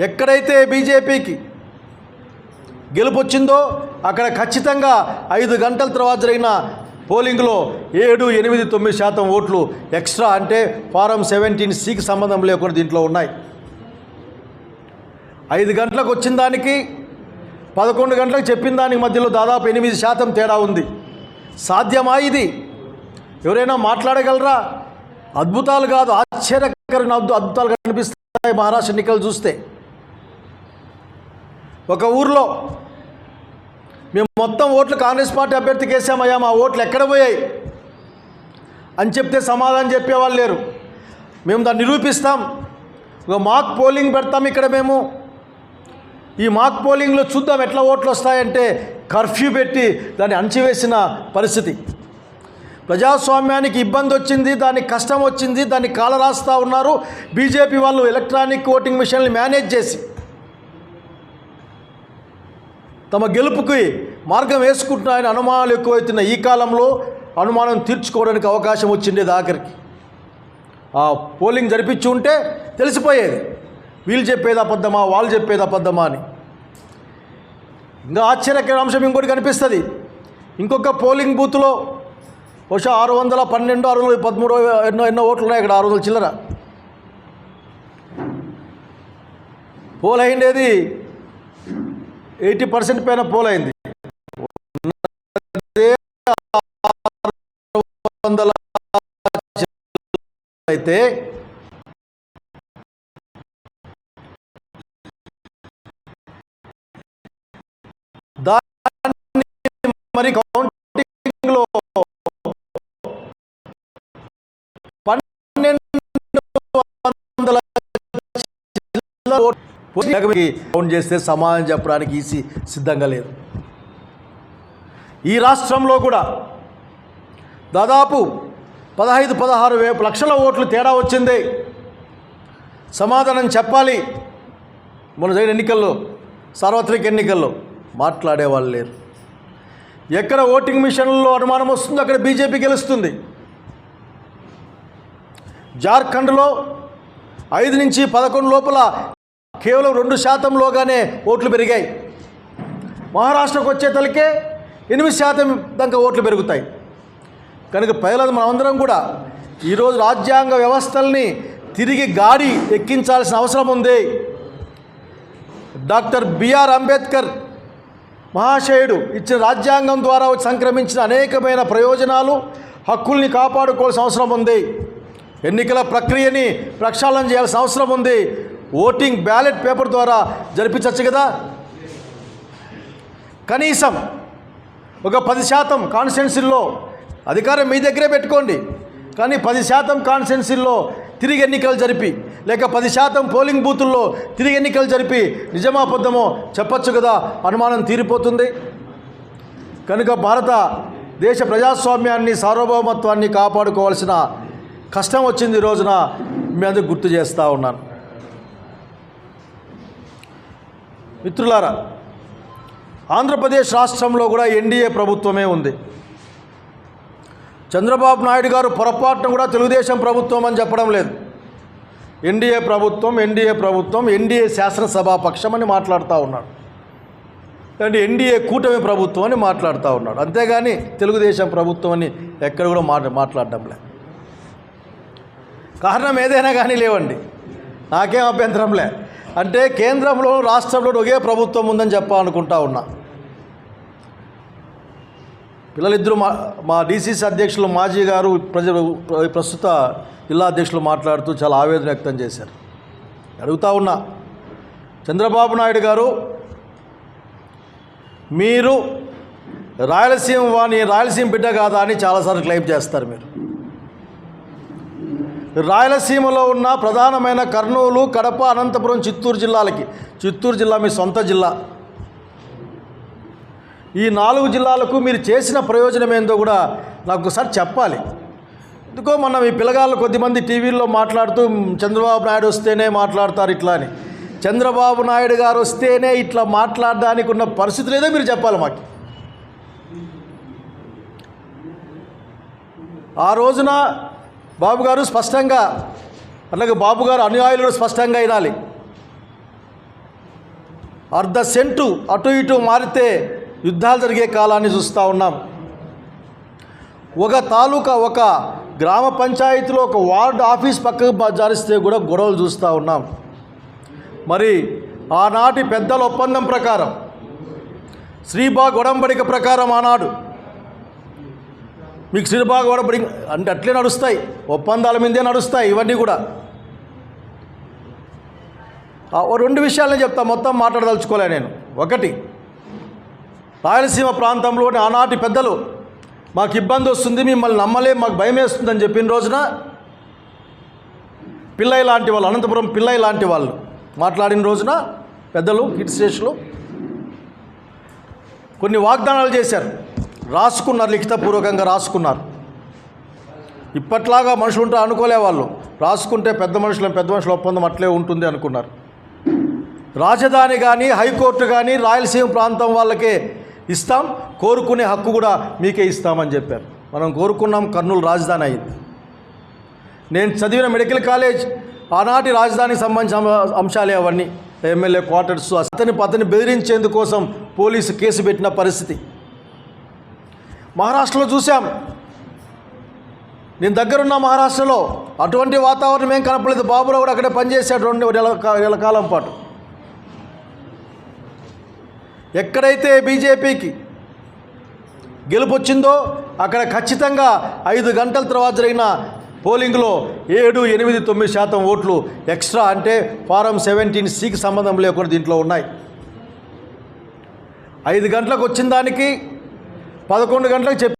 ఎక్కడైతే బీజేపీకి గెలుపు వచ్చిందో అక్కడ ఖచ్చితంగా ఐదు గంటల తర్వాత జరిగిన పోలింగ్లో ఏడు ఎనిమిది తొమ్మిది శాతం ఓట్లు ఎక్స్ట్రా అంటే ఫారం సెవెంటీన్ సికి సంబంధం లేకుండా దీంట్లో ఉన్నాయి. ఐదు గంటలకు వచ్చిన దానికి పదకొండు గంటలకు చెప్పిన దానికి మధ్యలో దాదాపు ఎనిమిది శాతం తేడా ఉంది. సాధ్యమా ఇది? ఎవరైనా మాట్లాడగలరా? అద్భుతాలు కాదు ఆశ్చర్యకరమైన అద్భు- అద్భుతాలు కనిపిస్తాయి మహారాష్ట్ర ఎన్నికలు చూస్తే. ఒక ఊర్లో మేము మొత్తం ఓట్లు కాంగ్రెస్ పార్టీ అభ్యర్థికి వేసామయ్యా మా ఓట్లు ఎక్కడ పోయాయి? అని చెప్తే సమాధానం చెప్పేవాళ్ళు లేరు. మేము దాన్ని నిరూపిస్తాం. ఒక మాక్ పోలింగ్ పెడతాం ఇక్కడ మేము. ఈ మాక్ పోలింగ్లో చూద్దాం ఎట్లా ఓట్లు వస్తాయంటే కర్ఫ్యూ పెట్టి దాన్ని అణచివేసిన పరిస్థితి. ప్రజాస్వామ్యానికి ఇబ్బంది వచ్చింది దానికి కష్టం వచ్చింది దాన్ని కాలరాస్తూ ఉన్నారు. బీజేపీ వాళ్ళు ఎలక్ట్రానిక్ ఓటింగ్ మిషన్లు మేనేజ్ చేసి తమ గెలుపుకి మార్గం వేసుకుంటున్నాయని అనుమానాలు ఎక్కువైతున్న ఈ కాలంలో అనుమానం తీర్చుకోవడానికి అవకాశం వచ్చిండేది ఆఖరికి. ఆ పోలింగ్ జరిపించి ఉంటే తెలిసిపోయేది. వీళ్ళు చెప్పేది అబద్ధమా వాళ్ళు చెప్పేది అబద్ధమా అని. ఇంకా ఆశ్చర్యకర అంశం ఇంకోటి కనిపిస్తుంది. ఇంకొక పోలింగ్ బూత్లో బహుశా ఆరు వందల పన్నెండు ఆరు వందల పదమూడు ఎన్నో ఎన్నో ఓట్లు ఉన్నాయి ఇక్కడ ఆరు వందల చిల్లర. పోల్ అయిండేది ఎయిటీ పర్సెంట్ పైన పోల్ అయింది వందల అయితే దాన్ని మరి కౌంట్ ఓట్లు ఫోన్ చేస్తే సమాధానం చెప్పడానికి ఈసీ సిద్ధంగా లేదు. ఈ రాష్ట్రంలో కూడా దాదాపు పదహైదు పదహారు వే లక్షల ఓట్లు తేడా వచ్చింది. సమాధానం చెప్పాలి. మన జరిగిన ఎన్నికల్లో సార్వత్రిక ఎన్నికల్లో మాట్లాడేవాళ్ళు లేరు. ఎక్కడ ఓటింగ్ మిషన్లో అనుమానం వస్తుందో అక్కడ బీజేపీ గెలుస్తుంది. జార్ఖండ్లో ఐదు నుంచి పదకొండు లోపల కేవలం రెండు శాతంలోగానే ఓట్లు పెరిగాయి. మహారాష్ట్రకు వచ్చేతలకే ఎనిమిది శాతం దాకా ఓట్లు పెరుగుతాయి. కనుక ప్రజలు మనమందరం కూడా ఈరోజు రాజ్యాంగ వ్యవస్థల్ని తిరిగి గాడి ఎక్కించాల్సిన అవసరం ఉంది. డాక్టర్ బిఆర్ అంబేద్కర్ మహాశయుడు ఇచ్చిన రాజ్యాంగం ద్వారా సంక్రమించిన అనేకమైన ప్రయోజనాలు హక్కుల్ని కాపాడుకోవాల్సిన అవసరం ఉంది. ఎన్నికల ప్రక్రియని ప్రక్షాళన చేయాల్సిన అవసరం ఉంది. ఓటింగ్ బ్యాలెట్ పేపర్ ద్వారా జరిపించవచ్చు కదా? కనీసం ఒక పది శాతం కాన్స్టిట్యున్సీల్లో అధికారం మీ దగ్గరే పెట్టుకోండి. కానీ పది శాతం కాన్స్టిట్యున్సీల్లో తిరిగి ఎన్నికలు జరిపి లేక పది శాతం పోలింగ్ బూతుల్లో తిరిగి ఎన్నికలు జరిపి నిజమా అబద్ధమో కదా? అనుమానం తీరిపోతుంది. కనుక భారత దేశ ప్రజాస్వామ్యాన్ని సార్వభౌమత్వాన్ని కాపాడుకోవాల్సిన కష్టం వచ్చింది ఈ రోజున. మీ అందరికి గుర్తు చేస్తూ ఉన్నాను. మిత్రులారా ఆంధ్రప్రదేశ్ రాష్ట్రంలో కూడా ఎన్డీఏ ప్రభుత్వమే ఉంది. చంద్రబాబు నాయుడు గారు పొరపాటును కూడా తెలుగుదేశం ప్రభుత్వం అని చెప్పడం లేదు. ఎన్డీఏ ప్రభుత్వం ఎన్డీఏ ప్రభుత్వం ఎన్డీఏ శాసనసభాపక్షం అని మాట్లాడుతూ ఉన్నాడు. అంటే ఎన్డీఏ కూటమి ప్రభుత్వం అని మాట్లాడుతూ ఉన్నాడు. అంతేగాని తెలుగుదేశం ప్రభుత్వం అని ఎక్కడ కూడా మాట మాట్లాడడం లేదు. కారణం ఏదైనా కానీ లేవండి. నాకేం అభ్యంతరం లే అంటే కేంద్రంలో రాష్ట్రంలో ఒకే ప్రభుత్వం ఉందని చెప్పాలనుకుంటా ఉన్నా. పిల్లలిద్దరూ మా మా డీసీసీ అధ్యక్షులు మాజీ గారు ప్రజ ప్రస్తుత జిల్లా అధ్యక్షులు మాట్లాడుతూ చాలా ఆవేదన వ్యక్తం చేశారు. అడుగుతా ఉన్నా చంద్రబాబు నాయుడు గారు మీరు రాయలసీమ వాణి రాయలసీమ బిడ్డ కాదా అని చాలాసార్లు క్లెయిమ్ చేస్తారు మీరు. రాయలసీమలో ఉన్న ప్రధానమైన కర్నూలు కడప అనంతపురం చిత్తూరు జిల్లాలకి. చిత్తూరు జిల్లా మీ సొంత జిల్లా. ఈ నాలుగు జిల్లాలకు మీరు చేసిన ప్రయోజనం ఏందో కూడా నాకు ఒకసారి చెప్పాలి. ఎందుకో మొన్న మీ పిల్లగాళ్ళు కొద్దిమంది టీవీల్లో మాట్లాడుతూ చంద్రబాబు నాయుడు వస్తేనే మాట్లాడతారు ఇట్లా అని. చంద్రబాబు నాయుడు గారు వస్తేనే ఇట్లా మాట్లాడడానికి ఉన్న పరిస్థితి లేదో మీరు చెప్పాలి మాకు. ఆ రోజున బాబు గారు స్పష్టంగా అలాగే బాబు గారు అనుయాయులు కూడా స్పష్టంగా వినాలి. అర్ధ సెంటు అటు ఇటు మారితే యుద్ధాలు జరిగే కాలాన్ని చూస్తూ ఉన్నాం. ఒక తాలూకా ఒక గ్రామ పంచాయతీలో ఒక వార్డ్ ఆఫీస్ పక్కకు జారిస్తే కూడా గొడవలు చూస్తూ ఉన్నాం. మరి ఆనాటి పెద్దల ఒప్పందం ప్రకారం శ్రీబా గొడంబడిక ప్రకారం ఆనాడు మీకు శ్రీబాగ్ ఒడంబడిక అంటే అట్లే నడుస్తాయి. ఒప్పందాల మీదే నడుస్తాయి ఇవన్నీ కూడా. రెండు విషయాలని చెప్తా మొత్తం మాట్లాడదలుచుకోలే నేను. ఒకటి రాయలసీమ ప్రాంతంలోని ఆనాటి పెద్దలు మాకు ఇబ్బంది వస్తుంది మిమ్మల్ని నమ్మలేం మాకు భయం వేస్తుందని చెప్పిన రోజున పిల్లయ్య లాంటి వాళ్ళు అనంతపురం పిల్లయ్య లాంటి వాళ్ళు మాట్లాడిన రోజున పెద్దలు హిట్ స్టేషన్లో కొన్ని వాగ్దానాలు చేశారు. రాసుకున్నారు లిఖితపూర్వకంగా రాసుకున్నారు. ఇప్పట్లాగా మనుషులు ఉంటారు అనుకోలే వాళ్ళు. రాసుకుంటే పెద్ద మనుషులు పెద్ద మనుషుల ఒప్పందం అట్లే ఉంటుంది అనుకున్నారు. రాజధాని కానీ హైకోర్టు కానీ రాయలసీమ ప్రాంతం వాళ్ళకే ఇస్తాం. కోరుకునే హక్కు కూడా మీకే ఇస్తామని చెప్పారు. మనం కోరుకున్నాం కర్నూలు రాజధాని అయింది నేను చదివిన మెడికల్ కాలేజ్ ఆనాటి రాజధానికి సంబంధించిన అంశాలే అవన్నీ. ఎమ్మెల్యే క్వార్టర్స్ అతని అతని బెదిరించేందుకోసం పోలీసు కేసు పెట్టిన పరిస్థితి. మహారాష్ట్రలో చూసాం నేను దగ్గరున్న మహారాష్ట్రలో అటువంటి వాతావరణం ఏం కనపడలేదు. బాబురావు కూడా అక్కడే పనిచేశాడు రెండు నెల నెల కాలం పాటు. ఎక్కడైతే బీజేపీకి గెలుపొచ్చిందో అక్కడ ఖచ్చితంగా ఐదు గంటల తర్వాత జరిగిన పోలింగ్లో ఏడు ఎనిమిది తొమ్మిది శాతం ఓట్లు ఎక్స్ట్రా అంటే ఫారం సెవెంటీన్ సికి సంబంధం లేకుండా దీంట్లో ఉన్నాయి. ఐదు గంటలకు వచ్చిన దానికి పదకొండు గంటలకు చెప్పి